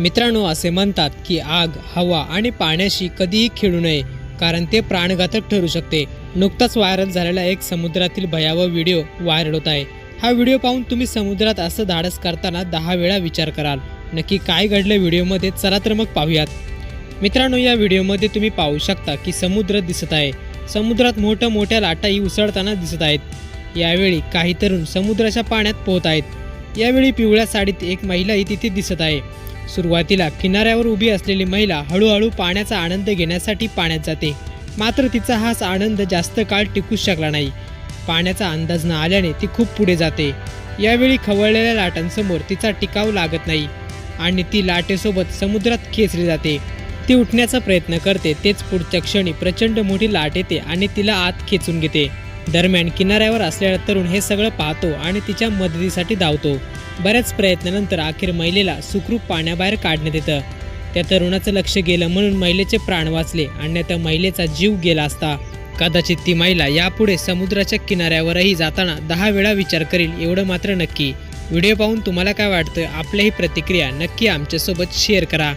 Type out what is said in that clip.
मित्रांनो असे म्हणतात की आग हवा आणि पाण्याशी कधीही खेळू नये कारण ते प्राणघातक ठरू शकते. नुकताच व्हायरल झालेला एक समुद्रातील भयावह व्हिडिओ व्हायरल होत आहे. हा व्हिडिओ पाहून तुम्ही समुद्रात असं धाडस करताना दहा वेळा विचार कराल. नक्की काय घडलं व्हिडिओमध्ये? चला तर मग पाहूयात. मित्रांनो या व्हिडिओमध्ये तुम्ही पाहू शकता की समुद्र दिसत आहे. समुद्रात मोठ्या मोठ्या लाटाही उसळताना दिसत आहेत. यावेळी काही तरुण समुद्राच्या पाण्यात पोहत आहेत. यावेळी पिवळ्या साडीत एक महिलाही तिथे दिसत आहे. सुरुवातीला किनाऱ्यावर उभी असलेली महिला हळूहळू पाण्याचा आनंद घेण्यासाठी पाण्यात जाते. मात्र तिचा हाच आनंद जास्त काळ टिकूच शकला नाही. पाण्याचा अंदाज न आल्याने ती खूप पुढे जाते. यावेळी खवळलेल्या लाटांसमोर तिचा टिकाव लागत नाही आणि ती लाटेसोबत समुद्रात खेचली जाते. ती उठण्याचा प्रयत्न करते तेच पुढच्या क्षणी प्रचंड मोठी लाट येते आणि तिला आत खेचून घेते. दरम्यान किनाऱ्यावर असलेला तरुण हे सगळं पाहतो आणि तिच्या मदतीसाठी धावतो. बऱ्याच प्रयत्नानंतर अखेर महिलेला सुखरूप पाण्याबाहेर काढण्यात येतं. त्या तरुणाचं लक्ष गेलं म्हणून महिलेचे प्राण वाचले. आणि त्या महिलेचा जीव गेला असता. कदाचित ती महिला यापुढे समुद्राच्या किनाऱ्यावरही जाताना दहा वेळा विचार करेल एवढं मात्र नक्की. व्हिडिओ पाहून तुम्हाला काय वाटतं? आपल्याही प्रतिक्रिया नक्की आमच्यासोबत शेअर करा.